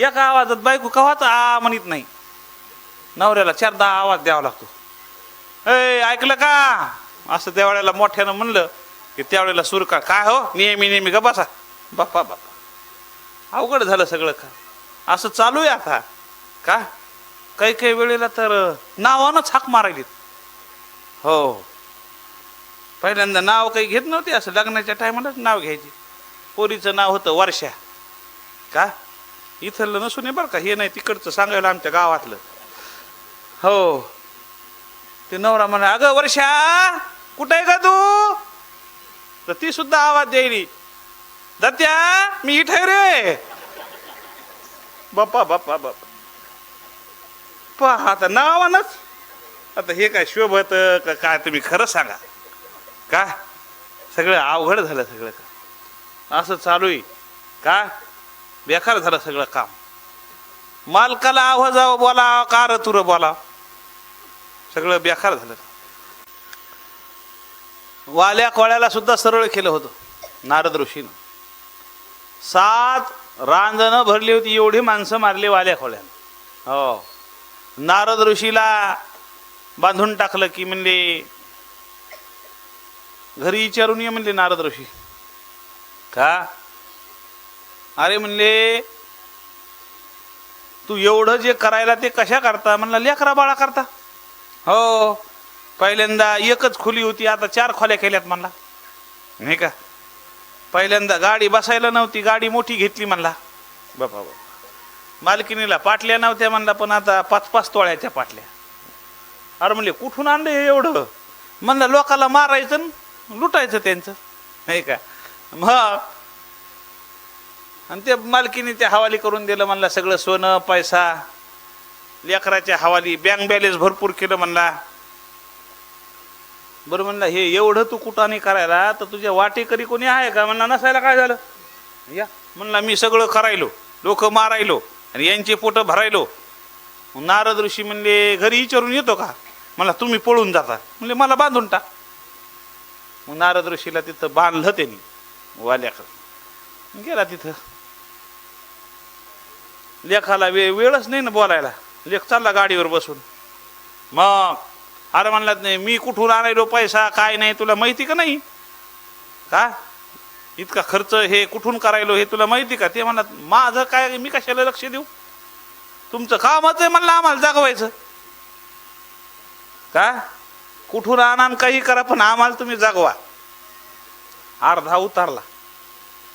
एका आवाजात बायको कवाच आ म्हणत नाही. नवऱ्याला चारदा आवाज द्यावा लागतो. ए ऐकलं का? असं त्यावेळेला मोठ्यानं म्हणलं की त्यावेळेला सूर का काय हो? नेहमी नेहमी का बसा? बाप्पा बाप्पा अवघड झालं सगळं का? असं चालू आहे आता. का? काही काही वेळेला तर नावानंच हाक मारायलीत. हो. पहिल्यांदा नाव काही घेत नव्हते असं? लग्नाच्या टायमालाच नाव घ्यायचे. पोरीचं नाव होतं वर्षा. का? इथलं नसून आहे बरं का हे नाही तिकडचं सांगायला आमच्या गावातलं. हो. ते नवरा म्हणा अगं वर्षा कुठं आहे का तू? तर ती सुद्धा आवाज द्यायली दत्या मी इथे रे. बाप्पा बाप्पा बाप्पा. पहा आता नावानच. आता हे काय शोभत का काय तुम्ही खरं सांगा. का सगळं अवघड झालं सगळं का? असं चालू आहे. का? बेकार झालं सगळं काम. मालकाला आवाजावं बोला कार तुर बोला. सगळं बेकार झालं. वाल्या कोळ्याला सुद्धा सरळ केलं होतं नारद ऋषीनं. सात रांजणं भरली होती एवढी माणसं मारली वाल्या कोळ्यानं. हो. नारद ऋषीला बांधून टाकलं की म्हणले घरी विचारून ये म्हणले नारद ऋषी. का? अरे म्हणले तू एवढं जे करायला ते कशा करता? म्हणला लेकरा बाळा करता. हो पहिल्यांदा एकच खोली होती आता चार खोल्या केल्यात म्हणला. नाही का? पहिल्यांदा गाडी बसायला नव्हती गाडी मोठी घेतली म्हणला. बापा बापा. मालकिनीला पाटल्या नव्हत्या म्हणला पण आता पाच पाच तोळ्याच्या पाटल्या. अरे म्हणले कुठून आणलं हे एवढं? म्हणलं लोकाला मारायचं न लुटायचं त्यांचं. नाही का? मग आणि ते मालकीने ते हवाली करून दिलं म्हणला सगळं सोनं पैसा लेकराच्या हवाली बँक बॅलेन्स भरपूर केलं म्हणला. बरं म्हणला हे एवढं तू कुठाने करायला तर तुझ्या वाटेकरी कोणी आहे का? म्हणला नसायला काय झालं? या. म्हणला मी सगळं करायलो लोक मारायलो आणि यांचे पोटं भरायलो. नारद ऋषी म्हणले घरी विचारून येतो का? मला तुम्ही पळून जाता. म्हणले मला बांधून टाक. मग नारद ऋषीला तिथं बांधलं त्यांनी वाल्याकडं. गेला तिथं. लेखाला वे वेळच नाही ना बोलायला. लेख चालला गाडीवर बसून. मग अरे म्हणलात नाही मी कुठून आणायलो पैसा काय नाही तुला माहिती का नाही? का? इतका खर्च हे कुठून करायलो हे तुला माहिती का? ते म्हणत माझं काय मी कशाला लक्ष देऊ? तुमचं कामच आहे म्हणलं आम्हाला जागवायचं. का? कुठून आणा काही करा पण आम्हाला तुम्ही जागवा. अर्धा उतारला.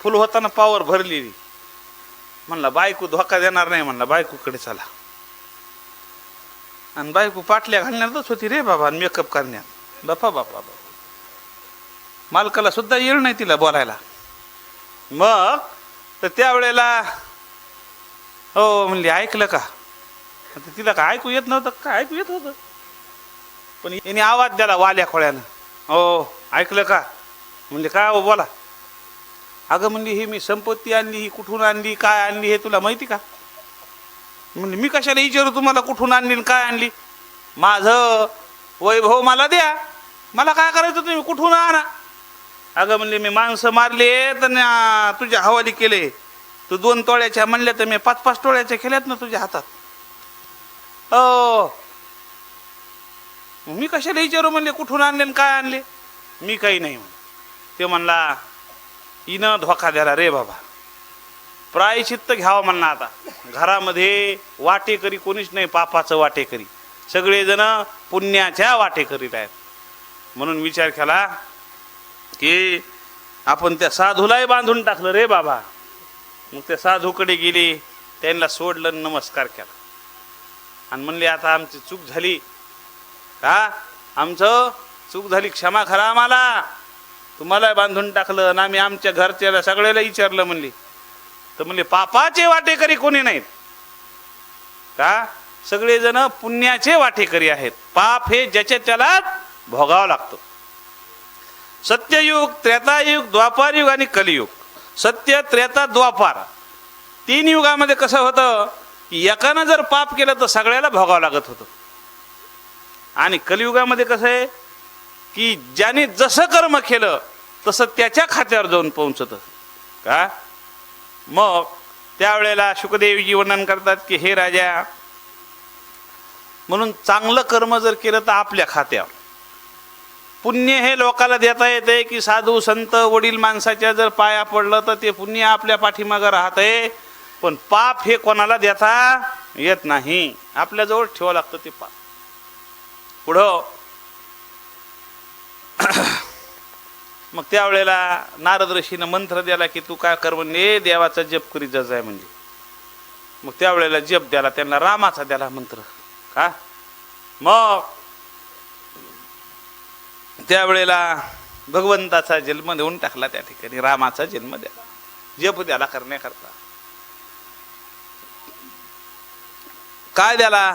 फुल होताना पावर भरलेली. म्हणला बायको धोका देणार नाही म्हणला बायकोकडे चला. आणि बायको पाटल्या घालण्यातच होती रे बाबा मेकअप करण्यात. बापा बापा बापा. मालकाला सुद्धा येळ नाही तिला बोलायला. मग तर त्यावेळेला हो म्हणली ऐकलं का? तर तिला काय ऐकू येत नव्हतं का ऐकू येत होतं? पण याने आवाज द्याला वाल्या खोळ्यानं. हो ऐकलं का? म्हणजे काय हो बोला. अगं म्हणली ही मी संपत्ती आणली ही कुठून आणली काय आणली हे तुला माहिती का? म्हणजे मी कशाला विचारू तुम्हाला कुठून आणली काय आणली? माझं वैभव मला द्या. मला काय करायचं तुम्ही? कुठून आणा? अगं म्हणले मी माणसं मारले तर तुझ्या हवाली केले. तू दोन तोळ्याच्या म्हणल्या तर मी पाच पाच तोळ्याच्या केल्यात ना तुझ्या हातात. हो मी कशाला विचारू म्हणले? कुठून आणले काय आणले? मी काही नाही म्हण ते म्हणला इनं धोका द्याला रे बाबा. प्रायचित्त घ्यावं म्हणणं आता. घरामध्ये वाटेकरी कोणीच नाही पापाचं वाटेकरी. सगळेजण पुण्याच्या वाटेकरीत आहेत. म्हणून विचार केला की आपण त्या साधूलाही बांधून टाकलं रे बाबा. मग त्या साधूकडे गेले त्यांना सोडलं नमस्कार केला. आणि म्हणले आता आमची चूक झाली. का आमचं चूक झाली? क्षमा खरा आम्हाला. तुम्हाला बांधून टाकलं ना आम्ही आमच्या घरच्याला सगळ्याला विचारलं म्हणले. तर म्हणले पापाचे वाटेकरी कोणी नाहीत? का? सगळेजण पुण्याचे वाटेकरी आहेत. पाप हे ज्याच्या त्याला भोगावं लागतं. सत्ययुग त्रेतायुग द्वापारयुग आणि कलियुग. सत्य त्रेता द्वापार. तीन युगामध्ये कसं होतं की एकानं जर पाप केलं तर सगळ्याला भोगावं लागत होतं. आणि कलियुगामध्ये कसं आहे? की ज्याने जसं कर्म केलं तसं त्याच्या खात्यावर जाऊन पोहोचतं. का? मग त्यावेळेला शुकदेवजी वर्णन करतात की हे राजा म्हणून चांगलं कर्म जर केलं तर आपल्या खात्यावर. पुण्य हे लोकाला देता येते की साधू संत वडील माणसाच्या जर पाया पडलं तर ते पुण्य आपल्या पाठीमागं आहे पण पाप हे कोणाला देता येत नाही. आपल्याजवळ ठेवावं लागतं ते पाप. पुढं मग त्यावेळेला नारद ऋषीनं मंत्र दिला की तू काय कर म्हणजे देवाचा जप करीत जज जाय म्हणजे मग त्यावेळेला जप द्याला त्यांना रामाचा द्याला मंत्र. का? मग त्यावेळेला भगवंताचा जन्म देऊन टाकला त्या ठिकाणी रामाचा जन्म द्याला जप द्याला करण्याकरता. काय द्याला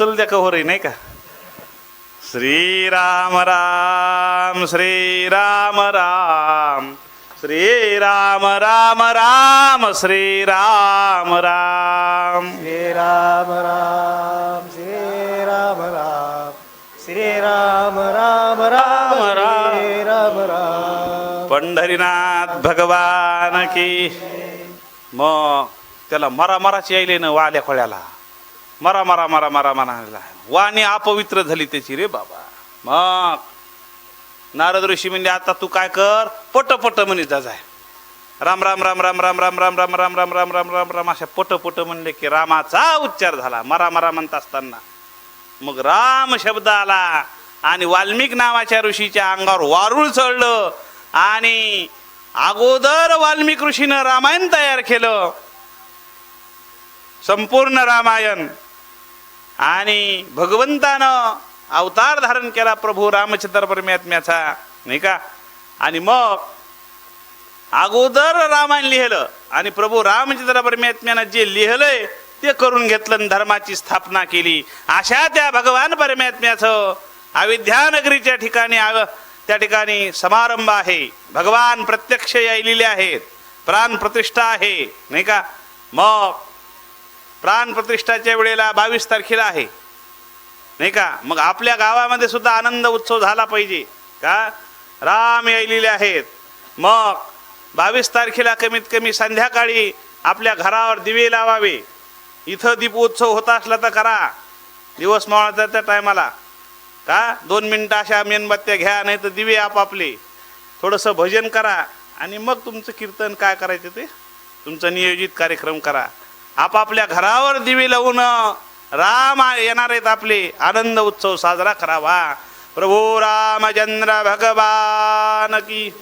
राम हे चल द्या का हो रे नाही का? श्रीराम राम श्रीराम राम श्रीराम राम राम श्रीराम राम। श्रीराम राम श्रीराम राम श्रीराम राम राम राम. श्रीराम राम। पंढरीनाथ भगवान की मग त्याला मरा मराची यायले ना वाल्या खोळ्याला। मरा मरा मरा मरा म्हणायला वाणी अपवित्र झाली त्याची रे बाबा मग नारद ऋषी म्हणजे आता तू काय कर पट पट म्हणे जाय राम राम राम राम राम राम राम राम राम राम राम राम राम राम अशा पट पट म्हणले की रामाचा उच्चार झाला मरा मरा म्हणत असताना मग राम शब्द आला आणि वाल्मिक नावाच्या ऋषीच्या अंगावर वारुळ चढलं आणि अगोदर वाल्मिक ऋषीनं रामायण तयार केलं संपूर्ण रामायण आणि भगवंतानं अवतार धारण केला प्रभू रामचंद्र परमात्म्याचा नाही का? आणि मग अगोदर रामायण लिहिलं आणि प्रभू रामचंद्र परमात्म्यानं जे लिहिलंय ते करून घेतलं धर्माची स्थापना केली. अशा त्या भगवान परमात्म्याचं अविद्यानगरीच्या ठिकाणी त्या ठिकाणी समारंभ आहे. भगवान प्रत्यक्ष यायलेले आहेत. प्राण प्रतिष्ठा आहे नाही का? मग प्राण प्रतिष्ठाच्या वेळेला बावीस तारखेला आहे. नाही का? मग आपल्या गावामध्ये सुद्धा आनंद उत्सव झाला पाहिजे. का? राम यायलेले आहेत. मग बावीस तारखेला कमीत कमी संध्याकाळी आपल्या घरावर दिवे लावावे. इथं दीपोत्सव होत असला तर करा. दिवस मावळाचा त्या टायमाला. का? दोन मिनटं अशा मेणबत्त्या घ्या नाही तर दिवे आपापले. थोडंसं भजन करा आणि मग तुमचं कीर्तन काय करायचं ते? तुमचं नियोजित कार्यक्रम करा. आपापल्या घरावर दिवे लावून राम येणार आहेत आपले. आनंद उत्सव साजरा करावा. प्रभू रामचंद्र भगवान की